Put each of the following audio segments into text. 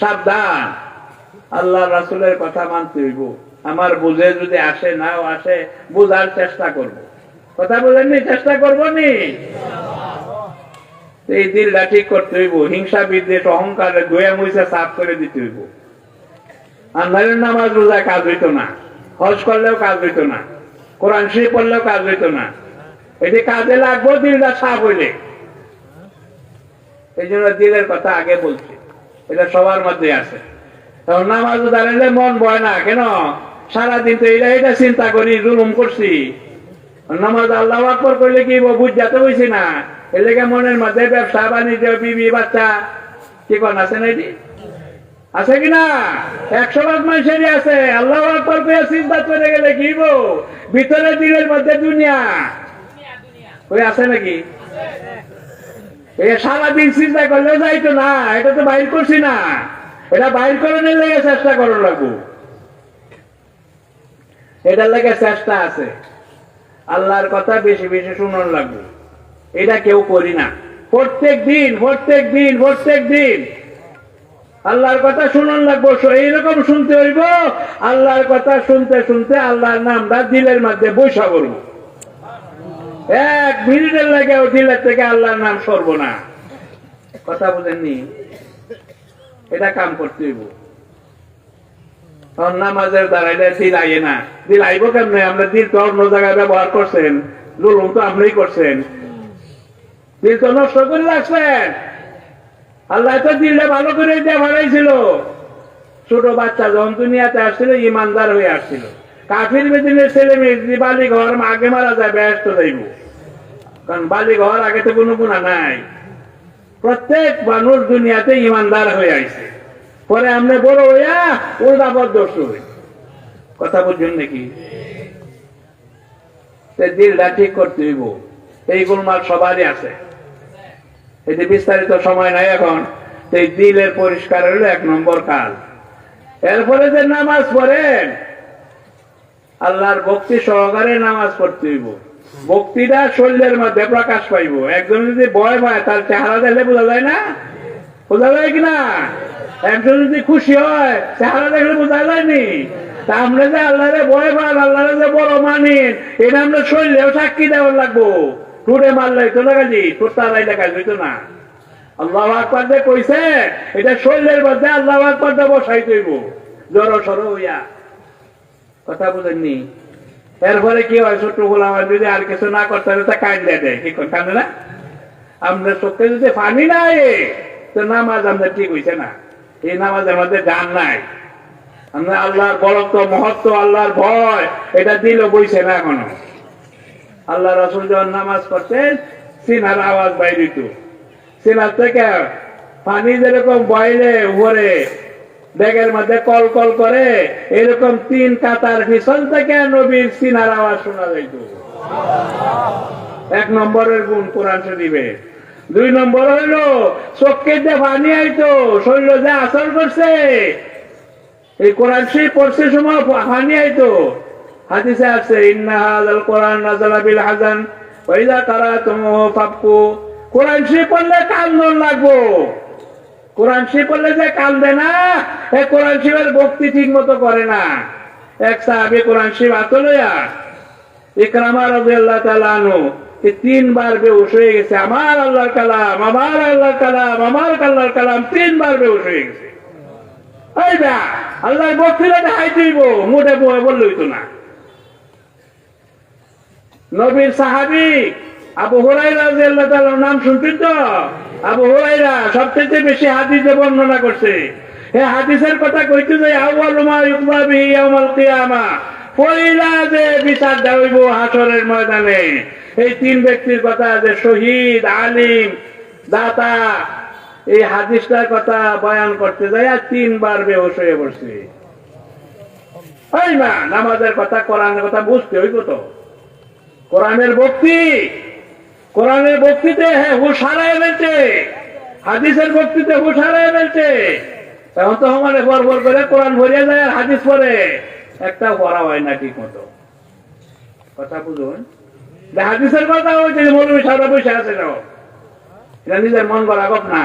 সাবধান। আল্লাহ রাসুলের কথা মানতে হইব। আমার বুঝে যদি আসে, নাও আসে, বুঝার চেষ্টা করব। কথা বুঝেননি চেষ্টা করব নি? এই দিলটা ঠিক করতে হইব। হিংসা, বিদ্বেষ, অহংকার, গোয়া মুইসা সাফ করে দিতে হইব। আন্ধারের নামাজ রোজা কাজ হইতো না। হজ করলেও কাজ হইতো না। কোরআন শরীফ পড়লেও কাজ হইতো না। এটি কাজে লাগবো, দিলটা সাফ হইলে। এই জন্য দিলের কথা আগে বলছি। এটা সবার মধ্যে আছে। তখন নামাজ দাঁড়ালে মন বয় না, কেন? সারাদিন তো এটা এটা চিন্তা করি, জুলুম করছি। নামাজ আল্লাহ আকবর করলে কি বুঝাতে হয়েছি না। এলাকা মনের মধ্যে ব্যবসা, বাণিজ্য, বিবি, বাচ্চা, কি কোন, আছে না এটি? আছে কি না? একশো ভাগ মানুষেরই আছে। আল্লাহ আকবর করে চিন্তা করে গেলে কি গো ভিতরে দিলের মধ্যে দুনিয়া। ওই আছে নাকি? এই সারাদিন চিন্তা না, এটা তো বাইর করছি না। এটা বাইর নিলে চেষ্টা এটার লেগে চেষ্টা আছে। আল্লাহর কথা বেশি বেশি শুনন এটা কেউ করি না। প্রত্যেক দিন প্রত্যেক দিন প্রত্যেক দিন। আল্লাহর কথা শুনন লাগবো এইরকম শুনতে হইব, আল্লাহর কথা শুনতে শুনতে আল্লাহর নামটা দিলের মধ্যে বৈশা করব এক মিনিটের লাগে ও থেকে আল্লাহর নাম সরব না। কথা বুঝেননি? এটা কাম করতে হইব। নামাজের দিল আইয়ে না। দিল আইব কেমনে? আমরা দিল তো অন্য জায়গায় ব্যবহার করছেন। তো আপনিই করছেন। দিল তো নষ্ট করে আল্লাহ তো দিলটা ভালো করে দিয়ে বাড়াইছিল ছোট বাচ্চা যখন দুনিয়াতে আসছিল, ইমানদার হয়ে আসছিল। কাফির বেদিনের ছেলে মেয়ে বালি ঘর আগে মারা যায়, ব্যস্ত যাইব কারণ বালি ঘর আগে তো কোনো গুণা নাই। প্রত্যেক মানুষ দুনিয়াতে ইমানদার হয়ে আইছে। পরে আমরা বড় হইয়া উল্টা পদ্মস্ত হই। কথা বুঝছেন নাকি? দিলটা ঠিক করতে হইব। এই গোলমাল সবারই আছে। এতে বিস্তারিত সময় নাই এখন এই দিলের পরিষ্কার হলো এক নম্বর কাজ। এরপরে যে নামাজ পড়েন আল্লাহর ভক্তি সহকারে নামাজ পড়তে হইব। ভক্তিটা শরীরের মধ্যে প্রকাশ পাইব। একজন যদি ভয় পায়, তার চেহারা দেখলে বোঝা যায় না? বোঝা যায় কিনা একজন যদি খুশি হয়, চেহারা দেখলে বোঝা যায়নি? তা আমরা যে ভয় পান যে বড় এটা আমরা শরীরেও সাক্ষী দেওয়ার লাগবো। মারলে তো না কাজি? না। আল্লাহ আকবর কইছে, এটা শরীরের মধ্যে আল্লাহ আকবর বসাই তৈব জড় সর হইয়া। কথা বুঝেননি এরপরে কি হয়, ছোট্ট গোলাম যদি আর কিছু না করতে হবে তা কান্দে দেয় কি কান্দে না? আমরা চোখে যদি পানি নাই, তো নামাজ আমাদের ঠিক হইছে না। এই নামাজের মধ্যে গান নাই। আমরা আল্লাহর বরত্ব, মহত্ব, আল্লাহর ভয়, এটা দিল বইছে না এখনও। আল্লাহ রসুল যখন নামাজ পড়তেন সিনার আওয়াজ বাইরিত সিনার থেকে পানি যেরকম বয়লে উপরে ব্যাগের মধ্যে কল কল করে এরকম তিন কাতার পিছন থেকে নবীর সিনার আওয়াজ শোনা যাইত। এক নম্বরের গুণ কোরআন শরীফে। দুই নম্বর হইল, চোখকে যে পানি আইতো শরীর যে আসর করছে, এই কোরআন শরীফ পড়ছে সময় পানি আইতো হাদিসে আছে, ইন্না কোরআন বিল হাজান ওয়া ইযা কারাতুমুহু ফাবকু। কোরআন শরীফ পড়লে কান্দন লাগবো। কোরআন শরীফ পড়লে যে কান্দে না? এ কোরআন শরীফের ভক্তি ঠিক মতো করে না। এক সাহাবী কোরআন রাদিয়াল্লাহু তাআলা আনহু এই তিনবার বেহুশ হয়ে গেছে। আমার আল্লাহর কালাম, আমার আল্লাহর কালাম, আমার আল্লাহর কালাম তিনবার বেহুশ হয়ে গেছে। দিব বয়ে বললই তো না। নবীর সাহাবি আবু হুরাইরা রাদিয়াল্লাহু তাআলার নাম শুনছেন তো? আবু হুরাইরা সবচেয়ে বেশি বর্ণনা করছে। হাদিসের কথা কইতে যে আউয়ালু মা ইউকবা ইয়াউমাল কিয়ামা। পয়লা যে বিচার হাসরের ময়দানে, এই তিন ব্যক্তির কথা যে শহীদ, আলিম, দাতা, এই হাদিসটার কথা বয়ান করতে যায় আর তিনবার বেহোশ হয়ে বসছে ওই না নামাজের কথা, কোরআনের কথা বুঝতে হইব তো। কোরআনের ভক্তি কোরআনের ভক্তিতে হ্যাঁ হুশ ফেলছে হাদিসের ভক্তিতে হুশ ফেলছে এখন তো আমাদের বর বর করে কোরআন ভরিয়ে যায় আর হাদিস পরে একটা পড়া হয় না ঠিক মতো কথা বুঝুন? হাদিসের কথা হয়েছে যে মৌলবী সারা বসে আছে যাও এটা নিজের মন করা গপ না।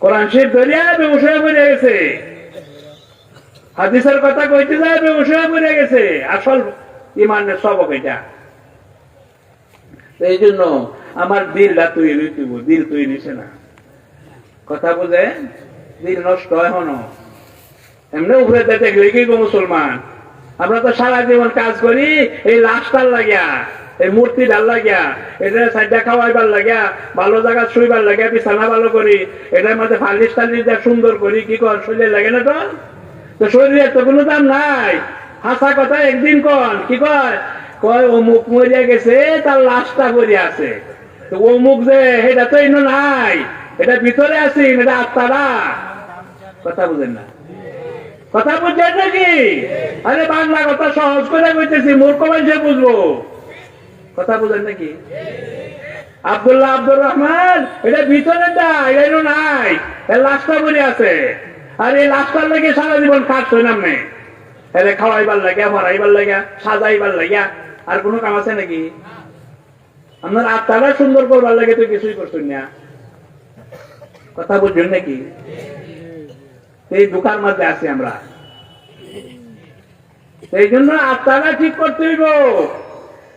কোরআন শরীফ ধরিয়া বেউসে পড়ে গেছে। হাদিসের কথা কইতে যায় বেউসে পড়ে গেছে। আসল ইমানের সবক এটা। এই জন্য আমার দিলটা তৈরি হইতেব দিল তৈরি নিছে না। কথা বুঝে? দিল নষ্ট হনো? এমনি উপরে দেখলে কি গো মুসলমান? আমরা তো সারা জীবন কাজ করি, এই লাশটার লাগিয়া, এই মূর্তি ডাল লাগিয়া, এটা সাইডটা খাওয়াইবার লাগিয়া, ভালো জায়গা শুইবার লাগিয়া, বিছানা ভালো করি, এটার মধ্যে ফালিশ টালিশ যা সুন্দর করি, কি কর, শরীরে লাগে না তো? তো শরীরের তো কোনো দাম নাই। হাসা কথা একদিন কন, কি কয়? কয়, অমুক মরিয়া গেছে, তার লাশটা পড়ে আছে। তো অমুক যে, এটা তো এনো নাই, এটা ভিতরে আছি, এটা আত্মারা। কথা বুঝেন না। কথা বুঝছেন নাকি আরে বাংলা কথা সহজ করে কইতেছি, মূর্খ মানুষে বুঝব। কথা বুঝেন নাকি আব্দুল্লাহ আব্দুর রহমান, এটা ভিতরে দা এটা নাই লাশটা পড়ে আছে। আর এই লাশটার লাগে সারা জীবন খাটছ নামনে এরে খাওয়াইবার লাগিয়া ভরাইবার লাগিয়া সাজাইবার লাগিয়া আর কোনো কাম আছে নাকি? আপনার আত্মারা সুন্দর করবার লাগে তো কিছুই করছেন না। কথা বুঝছেন নাকি? এই দোকান মধ্যে আছি আমরা। এই জন্য আত্মারা ঠিক করতে হইব।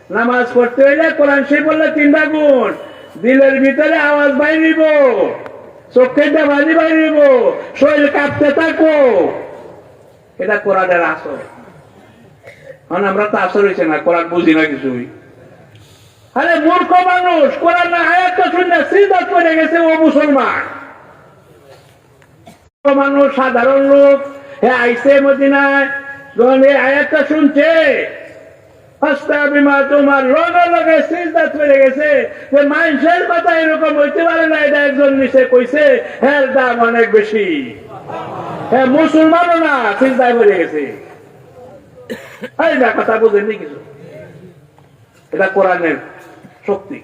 নামাজ পড়তে হইলে কোরআন সে বললে তিনটা গুণ দিলের ভিতরে আওয়াজ বাইরিব চোখের বাজি বাইরিব শরীর কাঁপতে থাকব। এটা কোরআনের আসর। কারণ আমরা তো আসর হয়েছে না, কোরআন বুঝি না কিছুই। আরে মূর্খ মানুষ, কোরআন না আয়াতটা শুনে সিদ্ধাত করে গেছে, ও মুসলমান। মানুষ, সাধারণ লোক হে আইসে মদিনায় শুনছে একজন নিচে অনেক মুসলমানও না সিজদায় পড়ে গেছে। কথা কিছু এটা কোরআনের শক্তি।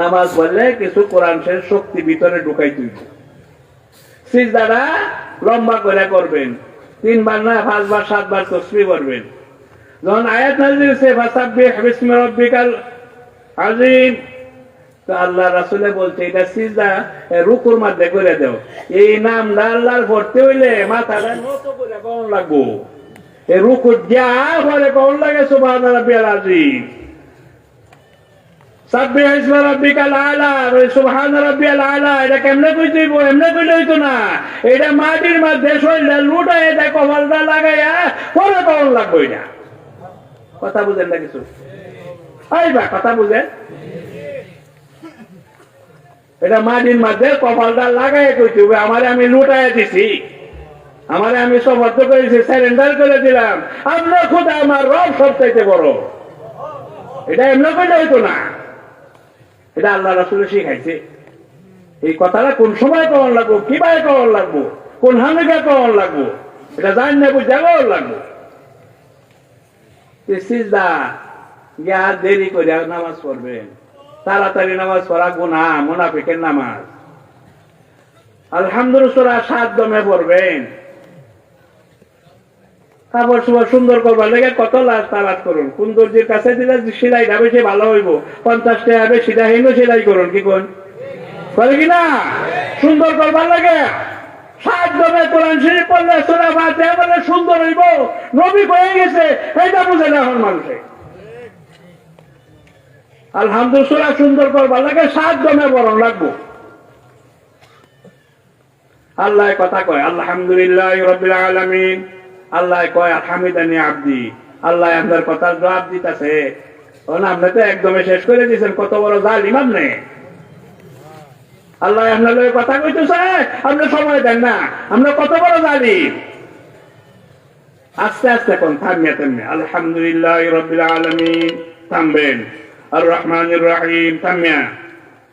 নামাজ কিছু কোরআন শক্তি ভিতরে ঢুকাই তুইব লম্বা করে করবেন। তিনবার না, পাঁচবার, সাতবার করবেন। যখন আয়াত আযীম। তো আল্লাহ রাসূলে বলছে, এটা রুকুর মধ্যে করে দাও। এই নামটা আল্লাহর হইলে মাথাটা নত করে লাগবো। এই রুকুর যা পরে কোন লাগে রাব্বিয়াল আযীম। সাব্বিহ ইসমা রাব্বিকাল আলা সুবহান রাব্বিয়াল আলা, এটা কেমনে হইব, এমনে কইলে হইতো না। এটা মাটির মধ্যে শরীরটা লুটায় এটা কপালটা লাগাইয়া পরে কোন লাগবো এটা কথা বুঝেন না কিছু? এই বা, কথা বুঝেন? এটা মাটির মধ্যে কপালটা লাগাই কইতে হবে আমারে আমি লুটাই দিছি। আমারে আমি সমর্থ করেছি স্যারেন্ডার করে দিলাম। আপনার খোদা, আমার রব সবচাইতে বড়। এটা এমনি করলে হইতো না। এটা আল্লাহ রাসুলে শিখাইছে। এই কথাটা কোন সময় কখন লাগবো, কীভাবে কখন লাগবো, কোন হামিকা কখন লাগবো, এটা জান না, বুঝা লাগবো। সিজদা গিয়া দেরি করে নামাজ পড়বেন। তাড়াতাড়ি নামাজ পড়া গুনা মুনাফিকের নামাজ। আলহামদুলিল্লাহ, সাত দমে পড়বেন। কাপড় সুপড় সুন্দর করবার লেগে কত লাভ তালাত করুন। কোন দর্জির কাছে দিলে সেলাইটা বেশি ভালো হইব। পঞ্চাশ টাকা বেশি হিন্দু সেলাই করুন, কি কোন বলে কি না? সুন্দর করবার লাগে আল্লাহ কথা কয়, আলহামদুলিল্লাহ রবিল আলমিন। আল্লাহ কয় হামিদানি আব্দি। আল্লাহ আমাদের কথার জবাব দিতেছে। আপনি তো একদমে শেষ করে দিয়েছেন কত বড় জালিম আপনি। আল্লাহ আপনার লগে কথা কইতেছে আপনি সময় দেন না আমরা কত বড় জালিম। আস্তে আস্তে কোন থামিয়া তেমনি আলহামদুলিল্লাহ রবিল আলমিন। থামবেন। আর রহমান রাহিম থামিয়া।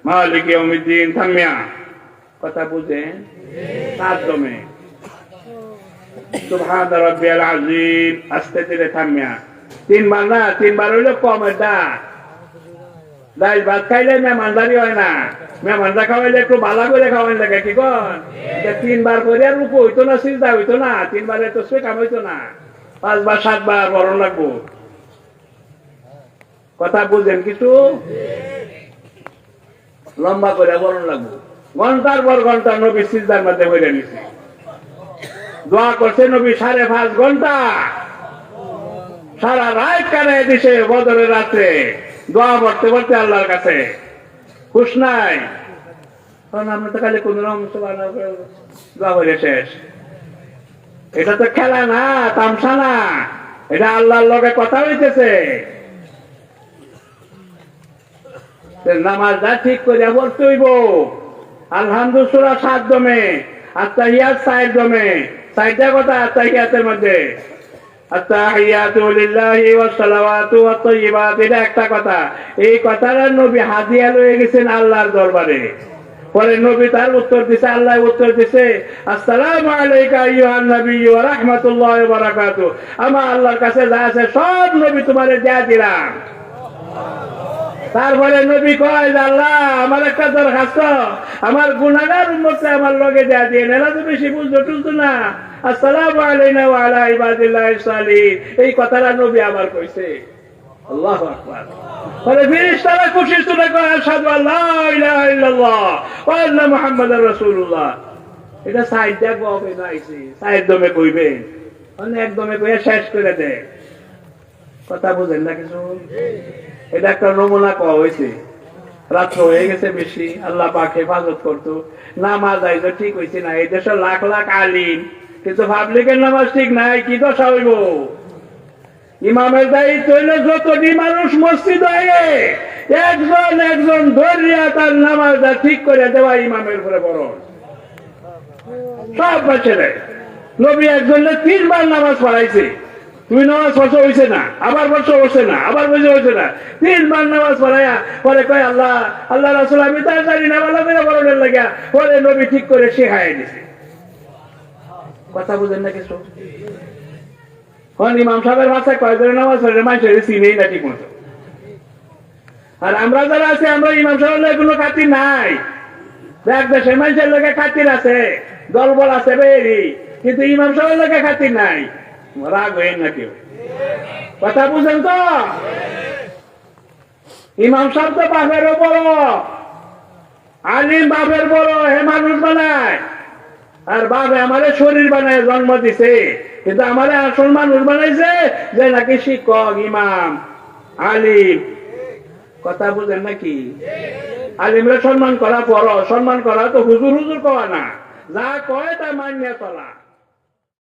মালিক ইয়াউমিদ্দিন থামিয়া। কথা বুঝেন? সাত দমে রাব্বিয়াল আযীম। আস্তে থামিয়া। তিনবার না, তিনবার হইল কম এটা ডাল ভাত খাইলে মেহমানদারি হয় না। মেহমানদা খাওয়াইলে একটু ভালো করে খাওয়াই লাগে, কি কন? তিনবার করে আর হইতো না, সিজদা হইতো না, তিনবারে তো সে কাম হইতো না। পাঁচবার, সাতবার বরণ লাগবো। কথা বুঝেন কিছু? লম্বা করে বরণ লাগবো। ঘণ্টার পর ঘণ্টা নবী সিজদার মধ্যে বইরে নিছে। দোয়া করছে নবী সাড়ে পাঁচ ঘণ্টা। সারা রাত কানায় দিছে বদরের রাত্রে। দোয়া পড়তে পড়তে আল্লাহর কাছে। খুশ নাই। কারণ কোন এটা তো খেলা না না। এটা আল্লাহর লগে কথা ঠিক সাত দমে, আত্মাহিয়াত সাহেব দমে। সাইডটা কথা আত্মাহিয়াতের মধ্যে। আত্তাহিয়াতু লিল্লাহি একটা কথা। এই কথাটা নবী হাদিয়া লয়ে গেছেন আল্লাহর দরবারে। পরে নবী তার উত্তর দিছে, আল্লাহ উত্তর দিছে, আসসালামু আলাইকা আইয়ুহান নবী ওয়া রাহমাতুল্লাহি ওয়া বারাকাতু। আমার আল্লাহর কাছে যা আছে সব নবী তোমারে দেয়া দিলাম। তারপরে নবী কয় আল্লাহ, আমার একটা দরখাস্ত। আমার গুনাগার উম্মতকে আমার লগে দেয়া দিয়ে নেলা তো বেশি বুঝতো টুলতো না। আসসালামু এই কথাটা নবী আবার কইছে। এটা একদমে শেষ করে দে কথা বুঝেন না কিছু? এটা একটা নমুনা কওয়া হয়েছে। রাত্র হয়ে গেছে বেশি, আল্লাহ পাক হেফাজত করতো। নামাজ আইজ ঠিক হয়েছে না, এই দেশের লাখ লাখ আলিম। কিন্তু পাবলিকের নামাজ ঠিক নাই, কি দশা হইব? ইমামের দায়িত্ব হইলে যতটি মানুষ মসজিদ আয়ে একজন একজন ধরিয়া তার নামাজটা ঠিক করে দেওয়া ইমামের উপরে বড় সব ছেলে নবী একজনের তিনবার নামাজ পড়াইছে। তুমি নামাজ পড়ছো হয়েছে না। আবার পড়ছো হচ্ছে না। আবার বুঝে হচ্ছে না। তিনবার নামাজ পড়াইয়া পরে কয়, আল্লাহ আল্লাহ রাসুল, আমি তার জানি না বড়দের লাগিয়া। পরে নবী ঠিক করে শেখাই দিছে। কথা বুঝেন না কিছু? ইমাম সাহেবের ভাষায় কয়েকজনের নামাজ পড়ে মানুষের চিনেই না ঠিক মতো। আর আমরা যারা আছি, আমরা ইমাম সাহেবের কোনো খাতির নাই। দেখ দেশের মানুষের লোকে খাতির আছে, দলবল আছে, বেরি। কিন্তু ইমাম সাহেবের লোকে খাতির নাই। রাগ হয়ে না কেউ। কথা বুঝেন তো? ইমাম সাহেব তো বাপেরও বড়। আলিম বাপের বড়, হে মানুষ বানায়। আর বাপে আমাদের শরীর বানায়, জন্ম দিছে। কিন্তু আমাদের আসল মানুষ বানাইছে যে নাকি শিক্ষক, ইমাম, আলিম। কথা বুঝেন নাকি? আলিমরা সম্মান করা পর সম্মান করা তো হুজুর হুজুর করা না। যা কয় তা মানিয়ে চলা।